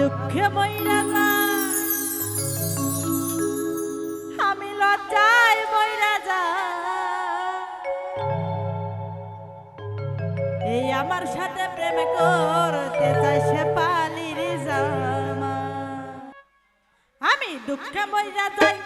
দুঃখে মইরা যায়। আমি লজ্জায় মইরা যায়। এই আমার সাথে প্রেম করতে চাই সে পালির জামা। আমি দুঃখে মইরা যাই।